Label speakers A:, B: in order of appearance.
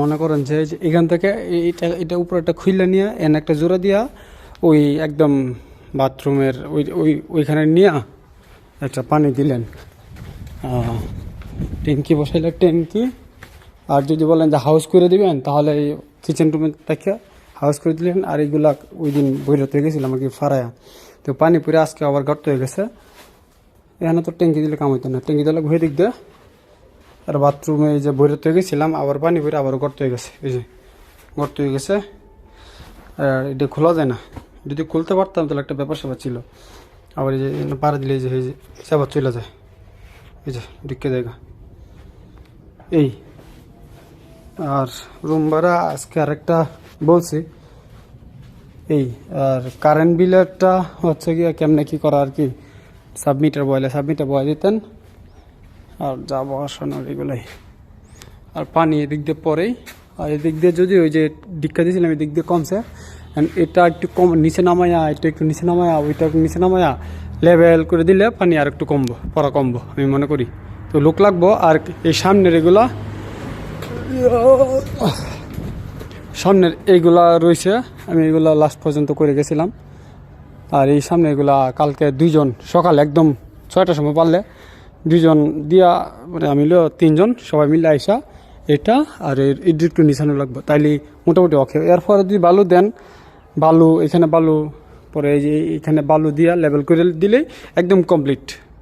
A: মনে করেন যে এখান থেকে এটা এটা উপরে একটা খুইলা নিয়ে, এন একটা জোড়া দিয়া ওই একদম বাথরুমের ওই ওই, ওইখানে নিয়ে একটা পানি দিলেন। ট্যাঙ্কি বসাইলে ট্যাঙ্কি আর যদি বলেন যে হাউস করে দিবেন, তাহলে এই কিচেন রুমে থেকে হাউস করে দিলেন। আর এইগুলা ওই দিন বৈরত হয়ে গেছিলাম আর কি ফারায়া। তো পানি পুরে আজকে আবার গর্ত হয়ে গেছে। এখানে তো ট্যাঙ্কি দিলে কাম হইতো না। ট্যাঙ্কি দিলে ঘুরে দিক আর বাথরুমে এই যে বৈরত হয়ে গেছিলাম, আবার পানি ভরে আবার গর্ত হয়ে গেছে, এই যে গর্ত হয়ে গেছে। আর এটা খোলা যায় না। যদি খুলতে পারতাম তাহলে একটা ব্যাপার স্যাপার ছিল। আবার এই যে পাড়া দিলে এই যে এই যে চলে যায়। এই যে ঢুকে জায়গা এই। আর রুম ভাড়া আজকে আরেকটা বলছি। এই, আর কারেন্ট বিলেরটা হচ্ছে গিয়ে কেমনে কি করা আর কি? সাবমিটার বয়লে সাবমিটার বয় দিতেন। আর যাব আসানোর এগুলাই। আর পানি এদিক দিয়ে পরেই, আর এদিক দিয়ে যদি ওই যে দীক্ষা দিয়েছিলাম, এদিক দিয়ে কমছে এটা একটু কম নিচে নামায়া, এটা একটু নিচে নামায়া, ওইটা একটু নিচে নামায়া লেভেল করে দিলে পানি আর একটু কমবো পরা কমবো, আমি মনে করি। তো লোক লাগবো, আর এই সামনের এগুলা, সামনের এইগুলা রয়েছে, আমি এগুলা লাস্ট পর্যন্ত করে গেছিলাম। আর এই সামনে এগুলা কালকে দুইজন, সকাল একদম ছয়টার সময় পারলে দুইজন দিয়া মানে আমি হলো তিনজন সবাই মিলে আইসা এটা আর এর একটু নিশানো লাগবে। তাইলে মোটামুটি ওকে। এরপরে যদি বালু দেন, বালু, এখানে বালু, পরে এই যে এখানে বালু দিয়া লেভেল করে দিলে একদম কমপ্লিট